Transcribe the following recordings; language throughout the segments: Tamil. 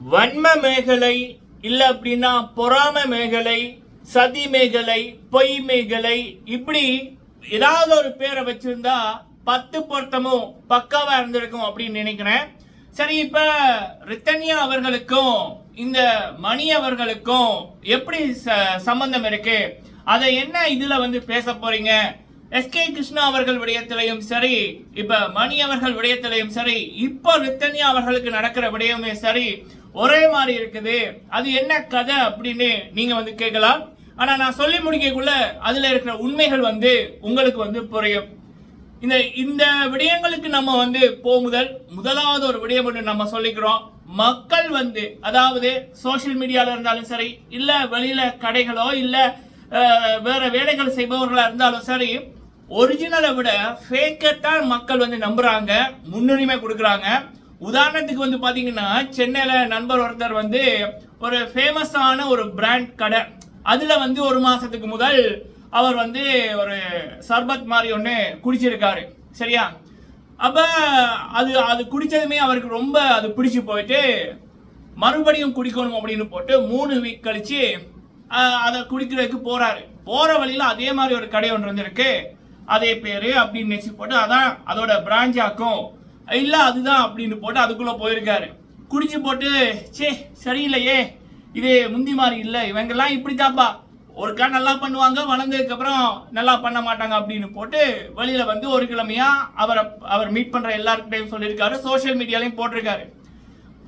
வன்ம மேகலை இல்ல அப்படின்னா பொறாம மேகலை சதி மேகலை பொய் மேகலை இப்படி ஏதாவது ஒரு பேரை வச்சிருந்தா பத்து பொருத்தமும் பக்காவா இருந்திருக்கும் அப்படின்னு நினைக்கிறேன். சரி இப்ப ரித்தன்யா அவர்களுக்கும் இந்த மணி அவர்களுக்கும் எப்படி ச- சம்பந்தம் இருக்கு? அதை என்ன இதுல வந்து பேச போறீங்க? எஸ்கே கிருஷ்ணா அவர்கள் விடயத்திலையும் சரி இப்ப மணி அவர்கள் விடயத்திலையும் சரி இப்போ ரித்தன்யா அவர்களுக்கு நடக்கிற விடயமே சரி ஒரே மாதிரி இருக்குது. அது என்ன கதை அப்படின்னு நீங்க வந்து கேட்கலாம். ஆனா நான் சொல்லி முடிக்கக்குள்ள அதுல இருக்கிற உண்மைகள் வந்து உங்களுக்கு வந்து புரியும். இந்த இந்த விடயங்களுக்கு நம்ம வந்து போமுதல் முதலாவது ஒரு விடயம் ஒன்று நம்ம சொல்லிக்கிறோம். மக்கள் வந்து அதாவது சோஷியல் மீடியாவில் இருந்தாலும் சரி இல்லை வெளியில கடைகளோ இல்லை வேற வேலைகள் செய்பவர்களா இருந்தாலும் சரி ஒரிஜினலை விட ஃபேக்கத்தான் மக்கள் வந்து நம்புறாங்க முன்னுரிமை கொடுக்குறாங்க. உதாரணத்துக்கு வந்து பார்த்தீங்கன்னா சென்னையில் நண்பர் ஒருத்தர் வந்து ஒரு ஃபேமஸான ஒரு பிராண்ட் கடை. அதில் வந்து ஒரு மாதத்துக்கு முதல் அவர் வந்து ஒரு சர்பத் மாதிரி ஒன்று குடிச்சிருக்காரு. சரியா? அப்போ அது அது குடித்ததுமே அவருக்கு ரொம்ப அது பிடிச்சி போயிட்டு மறுபடியும் குடிக்கணும் அப்படின்னு போட்டு மூணு வீக் கழித்து அதை குடிக்கிறதுக்கு போகிறாரு போகிற வழியில் அதே மாதிரி ஒரு கடை ஒன்று இருந்திருக்கு. அதே பேர் அப்படின்னு நினச்சி போட்டு அதான் அதோட பிராஞ்சாக்கும் இல்லை அதுதான் அப்படின்னு போட்டு அதுக்குள்ளே போயிருக்காரு. குடிச்சு போட்டு சே சரியில்லையே இது முந்தி மாதிரி இல்லை இவங்கெல்லாம் இப்படிதான்ப்பா ஒருக்கா நல்லா பண்ணுவாங்க வளர்ந்ததுக்கப்புறம் நல்லா பண்ண மாட்டாங்க அப்படின்னு போட்டு வெளியில் வந்து ஒரு கிழமையாக அவரை அவர் மீட் பண்ணுற எல்லாருக்கிட்டையும் சொல்லியிருக்காரு சோஷியல் மீடியாலையும் போட்டிருக்காரு.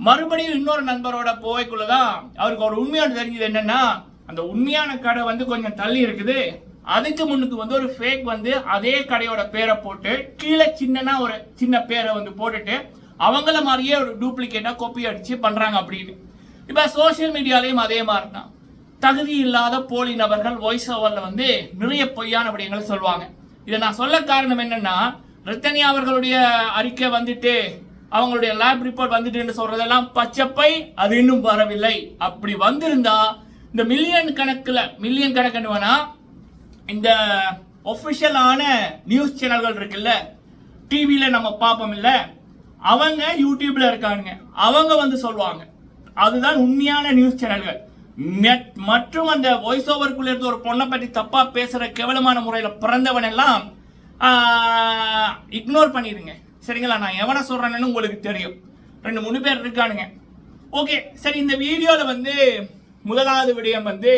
மறுபடியும் இன்னொரு நண்பரோட போவைக்குள்ளதான் அவருக்கு ஒரு உண்மையான தெரிஞ்சது என்னென்னா அந்த உண்மையான கடை வந்து கொஞ்சம் தள்ளி இருக்குது. அதுக்கு முன்னுக்கு வந்து ஒரு ஃபேக் வந்து அதே கடையோட பேரை போட்டு கீழே சின்னனா ஒரு சின்ன பேரை வந்து போட்டுட்டு அவங்கள மாதிரியே ஒரு டூப்ளிகேட்டா கோப்பி அடிச்சு பண்றாங்க அப்படின்னு. இப்போ சோஷியல் மீடியாலையும் அதே மாதிரி தான் தகுதி இல்லாத போலி நபர்கள் வாய்ஸ் ஓவரில் வந்து நிறைய பொய்யான விடயங்களை சொல்லுவாங்க. இதை நான் சொல்ல காரணம் என்னன்னா ரித்தனி அவர்களுடைய அறிக்கை வந்துட்டு அவங்களுடைய லேப் ரிப்போர்ட் வந்துட்டுன்னு சொல்றதெல்லாம் பச்சைப்பை அது இன்னும் வரவில்லை. அப்படி வந்திருந்தா இந்த மில்லியன் கணக்கில் மில்லியன் கணக்குன்னு வேணா இந்த ஒஃபிஷியலான நியூஸ் சேனல்கள் இருக்குல்ல டிவியில் நம்ம பார்ப்போம் இல்லை அவங்க யூடியூப்ல இருக்காங்க அவங்க வந்து சொல்லுவாங்க. அதுதான் உண்மையான நியூஸ் சேனல்கள் நெட் மற்றும் அந்த வாய்ஸ் ஓவருக்குள்ள இருந்து ஒரு பொண்ணை பற்றி தப்பா பேசுற கேவலமான முறையில் பிறந்தவன் எல்லாம் இக்னோர் பண்ணிடுங்க சரிங்களா? நான் எவனை சொல்றேன்னு உங்களுக்கு தெரியும். ரெண்டு மூணு பேர் இருக்கானுங்க. ஓகே சரி இந்த வீடியோவில் வந்து முதலாவது விடயம் வந்து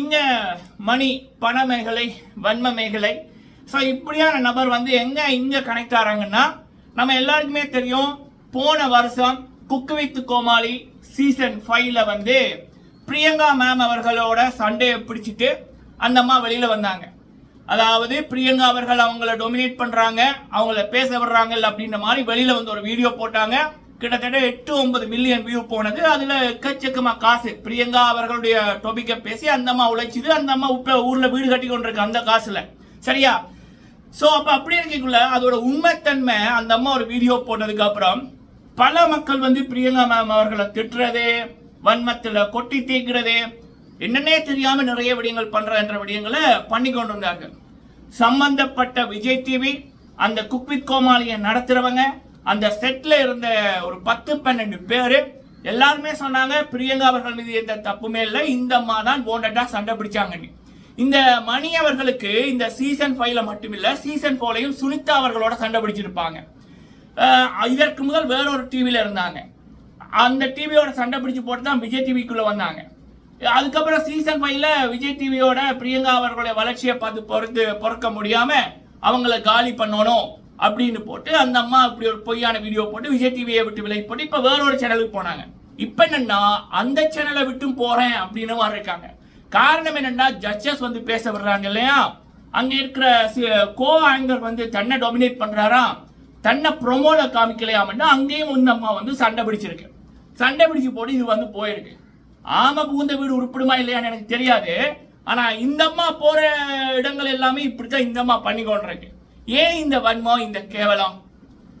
இங்க மணி பண மேகலை வன்ம மேகலை ஸோ இப்படியான நபர் வந்து எங்க இங்க கனெக்ட் ஆறாங்கன்னா நம்ம எல்லாருக்குமே தெரியும் போன வருஷம் குக்கு வித் கோமாளி சீசன் ஃபைவ்ல வந்து பிரியங்கா மேம் அவர்களோட சண்டையை பிடிச்சிட்டு அந்த அம்மா வெளியில வந்தாங்க. அதாவது பிரியங்கா அவர்கள் அவங்கள டொமினேட் பண்றாங்க அவங்கள பேச விடுறாங்க அப்படின்ற மாதிரி வெளியில வந்து ஒரு வீடியோ போட்டாங்க. கிட்டத்தட்ட எட்டு ஒன்பது மில்லியன் வியூ போனது. அதுல எக்கச்சக்கமா காசு. பிரியங்கா அவர்களுடைய டொபிக்கை பேசி அந்த அம்மா உழைச்சிது. அந்த அம்மா இப்ப ஊர்ல வீடு கட்டி கொண்டிருக்கு அந்த காசுல. சரியா? சோ அப்ப அப்படி இருக்கக்குள்ள அதோட உண்மைத்தன்மை அந்த அம்மா ஒரு வீடியோ போட்டதுக்கு அப்புறம் பல மக்கள் வந்து பிரியங்கா மேம் அவர்களை திட்டுறது வன்மத்தில் கொட்டி தீக்கிறது என்னன்னே தெரியாம நிறைய விடயங்கள் பண்றன்ற விடயங்களை பண்ணி கொண்டு இருந்தாங்க சம்பந்தப்பட்ட விஜய் டிவி அந்த குக்வித் கோமாளியை நடத்துறவங்க அந்த செட்ல இருந்த ஒரு பத்து பன்னெண்டு பேரு எல்லாருமே சொன்னாங்க பிரியங்கா அவர்கள் மீது எந்த தப்புமே இல்லை இந்த அம்மா தான் போண்டட்டா சண்டை பிடிச்சாங்கன்னு இந்த மணி அவர்களுக்கு இந்த சீசன் ஃபைவ்ல மட்டுமில்ல சீசன் போலையும் சுனிதா அவர்களோட சண்டை பிடிச்சிருப்பாங்க. இதற்கு முதல் வேறொரு டிவியில் டிவியில இருந்தாங்க. அந்த டிவியோட சண்டை பிடிச்சு போட்டு தான் விஜய் டிவிக்குள்ள வந்தாங்க. அதுக்கப்புறம் சீசன் ஃபைவ்ல விஜய் டிவியோட பிரியங்கா அவர்களுடைய வளர்ச்சியை பார்த்து பொறுத்து பொறுக்க முடியாம அவங்கள காலி பண்ணணும். அப்படின்னு போட்டு அந்த அம்மா அப்படி ஒரு பொய்யான வீடியோ போட்டு விஜய் டிவியை விட்டு விலகி போட்டு இப்போ வேற ஒரு சேனலுக்கு போனாங்க. இப்போ என்னன்னா அந்த சேனலை விட்டும் போகிறேன் அப்படின்னு மாதிரி இருக்காங்க. காரணம் என்னன்னா ஜட்ஜஸ் வந்து பேச விடுறாங்க இல்லையா? அங்கே இருக்கிற கோ ஆங்கர் வந்து தன்னை டொமினேட் பண்ணுறாரா தன்னை ப்ரொமோல காமிக்கலையாமன்னா அங்கேயும் இந்த அம்மா வந்து சண்டை பிடிச்சிருக்கு. சண்டை பிடிச்சு போட்டு இது வந்து போயிருக்கு. ஆம புகுந்த வீடு உருப்பிடுமா இல்லையான்னு எனக்கு தெரியாது. ஆனால் இந்த அம்மா போகிற இடங்கள் எல்லாமே இப்படித்தான் இந்த அம்மா பண்ணி கொண்டிருக்கு ஏன் இந்த வன்மம் இந்த கேவலம்?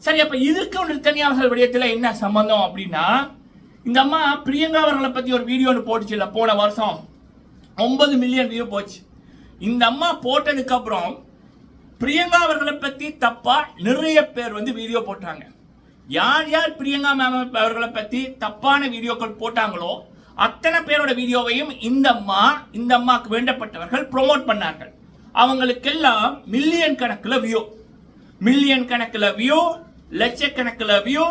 சரி அப்ப இதுக்கும் நிர்த்தனியாவர்கள் விடயத்துல என்ன சம்பந்தம் அப்படின்னா இந்த அம்மா பிரியங்கா அவர்களை பத்தி ஒரு வீடியோ ஒன்று போட்டுச்சுல்ல போன வருஷம். ஒன்பது மில்லியன் வியூ போச்சு. இந்த அம்மா போட்டதுக்கு அப்புறம் பிரியங்கா அவர்களை பத்தி தப்பா நிறைய பேர் வந்து வீடியோ போட்டாங்க. யார் யார் பிரியங்கா மேம் அவர்களை பத்தி தப்பான வீடியோக்கள் போட்டாங்களோ அத்தனை பேரோட வீடியோவையும் இந்த அம்மா இந்த அம்மாக்கு வேண்டப்பட்டவர்கள் ப்ரோமோட் பண்ணார்கள். அவங்களுக்கெல்லாம் மில்லியன் கணக்கில் வியூ. மில்லியன் கணக்கில் வியூ லட்சக்கணக்கில் வியூ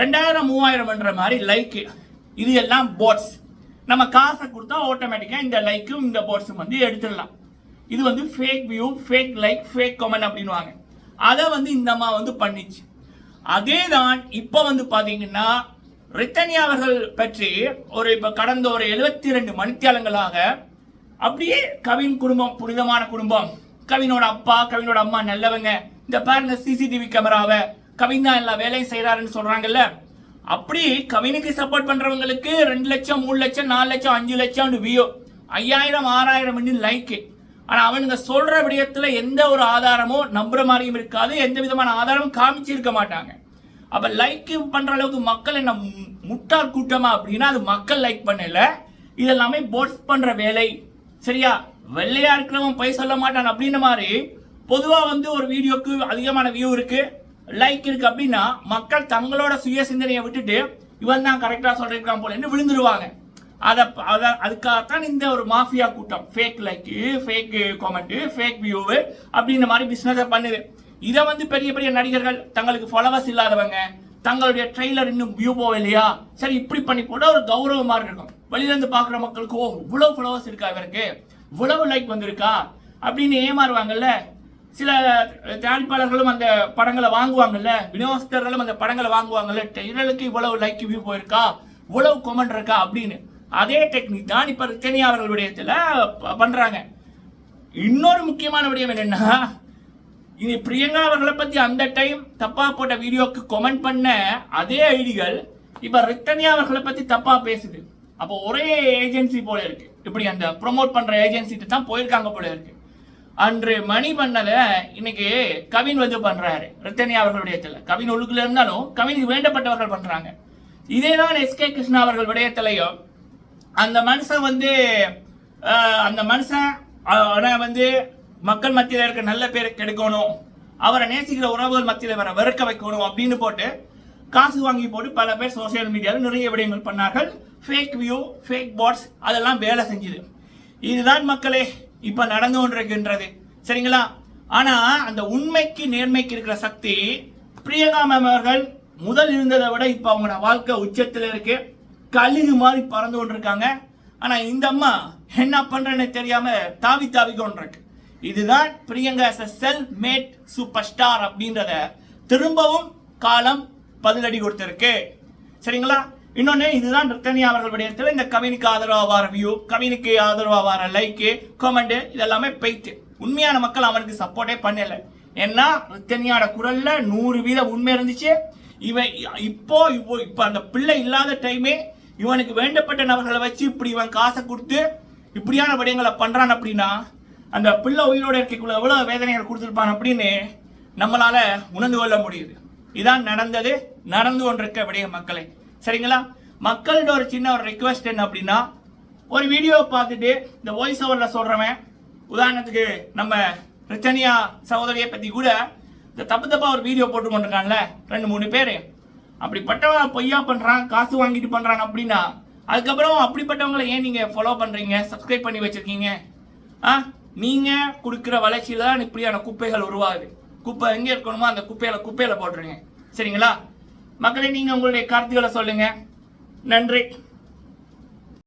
ரெண்டாயிரம் மூவாயிரம்ன்ற மாதிரி லைக்கு இது எல்லாம் போட்ஸ் நம்ம காசை கொடுத்தா ஆட்டோமேட்டிக்காக இந்த லைக்கும் இந்த போட்ஸும் வந்து எடுத்துடலாம். இது வந்து fake view fake like fake comment அப்படின்னுவாங்க. அதை வந்து இந்த அம்மா வந்து பண்ணிச்சு. அதே தான் இப்போ வந்து பார்த்தீங்கன்னா ரித்தனி அவர்கள் பற்றி ஒரு இப்போ கடந்த ஒரு எழுபத்தி ரெண்டு மணித்தியாலங்களாக அப்படியே கவின் குடும்பம் புனிதமான குடும்பம். கவினோட அப்பா கவினோட அம்மா நல்லவங்க. இந்த பாருங்க சிசிடிவி கேமராவை கவின் தான் எல்லா வேலையும் செய்யறாருன்னு சொல்றாங்கல்ல. அப்படி கவினுக்கு சப்போர்ட் பண்றவங்களுக்கு ரெண்டு லட்சம் மூணு லட்சம் நாலு லட்சம் அஞ்சு லட்சம் வியூ. ஐயாயிரம் ஆறாயிரம் லைக்கு ஆனா அவனுங்க சொல்ற விடயத்துல எந்த ஒரு ஆதாரமும் நம்புற மாதிரியும் இருக்காது. எந்த விதமான ஆதாரமும் காமிச்சிருக்க மாட்டாங்க. அப்ப லைக் பண்ற அளவுக்கு மக்கள் என்ன மு- முட்டாள் கூட்டமா அப்படின்னா அது மக்கள் லைக் பண்ணல. இதெல்லாமே போட்ஸ் பண்ற வேலை. சரியா? வெள்ளையா இருக்கிறவன் போய் சொல்ல மாட்டான் அப்படின்ற மாதிரி பொதுவாக வந்து ஒரு வீடியோக்கு அதிகமான வியூ இருக்கு. லைக் இருக்கு அப்படின்னா மக்கள் தங்களோட சுய சிந்தனையை விட்டுட்டு இவன் தான் கரெக்டாக சொல்லிருக்கான் போல விழுந்துருவாங்க. அதை அதை அதுக்காகத்தான் இந்த ஒரு மாஃபியா கூட்டம். Fake like fake comment fake view அப்படின்ற மாதிரி பிஸ்னஸை பண்ணுது. இதை வந்து பெரிய பெரிய நடிகர்கள் தங்களுக்கு ஃபாலோவர்ஸ் இல்லாதவங்க தங்களுடைய ட்ரெய்லர் இன்னும் வியூ போகலையா? சரி இப்படி பண்ணி போட ஒரு கௌரவம் மாதிரி இருக்கும். வெளியிலேருந்து பார்க்குற மக்களுக்கு ஓ இவ்வளோ ஃபாலோவர்ஸ் இருக்கா இவருக்கு? இவ்வளவு லைக் வந்திருக்கா? அப்படின்னு ஏமாறுவாங்கல்ல. சில தயாரிப்பாளர்களும் அந்த படங்களை வாங்குவாங்கல்ல. விநியோகஸ்தர்களும் அந்த படங்களை வாங்குவாங்கல்ல. டெய்லருக்கு இவ்வளவு லைக் வியூ போயிருக்கா? இவ்வளவு கொமெண்ட் இருக்கா? அப்படின்னு. அதே டெக்னிக் தான் இப்போ ரித்தனியா அவர்கள் விடயத்தில் பண்ணுறாங்க இன்னொரு முக்கியமான விடயம் என்னென்னா இனி பிரியங்கா அவர்களை பற்றி அந்த டைம் தப்பாக போட்ட வீடியோக்கு கமெண்ட் பண்ண அதே ஐடிகள் இப்போ ரித்தனியா அவர்களை பற்றி தப்பாக பேசுது. அப்போ ஒரே ஏஜென்சி போல இருக்கு. இப்படி அந்த ப்ரொமோட் பண்ற ஏஜென்சிட்டு தான் போயிருக்காங்க போல இருக்கு. அன்று மணி பண்ணத இன்னைக்கு கவின் வந்து பண்றாரு ரித்தனியா அவர்கள் விடயத்துல கவின் ஒழுக்குல இருந்தாலும் கவினுக்கு வேண்டப்பட்டவர்கள் பண்றாங்க. இதே தான் எஸ்கே கிருஷ்ணா அவர்கள் விடயத்திலையும் அந்த மனுஷன் வந்து அந்த மனுஷன் அவனை வந்து மக்கள் மத்தியில் இருக்க நல்ல பேரை கெடுக்கணும் அவரை நேசிக்கிற உறவுகள் மத்தியில் வர வெறுக்க வைக்கணும் அப்படின்னு போட்டு காசு வாங்கி போட்டு பல பேர் சோஷியல் மீடியாவில் நிறைய விடயங்கள் பண்ணார்கள். ஃபேக் வியூ ஃபேக் பாட்ஸ் அதெல்லாம் வேலை செஞ்சுது. இதுதான் மக்களே இப்போ நடந்து கொண்டிருக்கின்றது. சரிங்களா? ஆனால் அந்த உண்மைக்கு நேர்மைக்கு இருக்கிற சக்தி பிரியங்கா மேம் அவர்கள் முதல் இருந்ததை விட இப்போ அவங்களோட வாழ்க்கை உச்சத்தில் இருக்கு. கழுகு மாதிரி பறந்து கொண்டிருக்காங்க. ஆனால் இந்த அம்மா என்ன பண்ணுறேன்னு தெரியாமல் தாவி தாவி கொண்டிருக்கு. இதுதான் Priyanka self made super star அப்படின்றத திரும்பவும் காலம் பதிலடி கொடுத்திருக்கு. சரிங்களா? இன்னொன்னு இதுதான் ரித்தனியா அவர்கள் இடத்துல இந்த கவினுக்கு ஆதரவாக வியூ கவினுக்கு ஆதரவாக வர லைக்கு கமெண்ட் இதெல்லாமே பெய்த்து உண்மையான மக்கள் அவனுக்கு சப்போர்ட்டே பண்ணல. ஏன்னா ரித்தனியோட குரல்ல நூறு வீதம் உண்மை இருந்துச்சு. இவன் இப்போ இப்போ இப்போ அந்த பிள்ளை இல்லாத டைமே இவனுக்கு வேண்டப்பட்ட நபர்களை வச்சு இப்படி இவன் காசை கொடுத்து இப்படியான விடயங்களை பண்ணுறான் அப்படின்னா அந்த பிள்ளை உயிரோடு இருக்கக்குள்ள எவ்வளோ வேதனைகள் கொடுத்துருப்பான் அப்படின்னு நம்மளால உணர்ந்து கொள்ள முடியுது. இதான் நடந்தது நடந்து கொண்டிருக்க விடைய மக்களை. சரிங்களா? மக்கள்கிட்ட ஒரு சின்ன ஒரு ரெக்வஸ்ட் என்ன அப்படின்னா ஒரு வீடியோவை பார்த்துட்டு இந்த வாய்ஸ் ஓவரில் சொல்கிறவன் உதாரணத்துக்கு நம்ம ரிச்சனியா சகோதரியை பற்றி கூட இந்த தப்பு தப்பாக ஒரு வீடியோ போட்டு கொண்டிருக்கான்ல ரெண்டு மூணு பேர். அப்படிப்பட்டவன் பொய்யா பண்ணுறான் காசு வாங்கிட்டு பண்ணுறான் அப்படின்னா அதுக்கப்புறம் அப்படிப்பட்டவங்களை ஏன் நீங்கள் ஃபாலோ பண்ணுறீங்க சப்ஸ்கிரைப் பண்ணி வச்சுருக்கீங்க? ஆ? நீங்கள் கொடுக்குற வளர்ச்சியில் தான் இப்படியான குப்பைகள் உருவாகுது. குப்பை எங்கே இருக்கணுமோ அந்த குப்பையில் குப்பையில் போட்டுருங்க. சரிங்களா? மக்களே நீங்கள் உங்களுடைய கருத்துக்களை சொல்லுங்கள் நன்றி.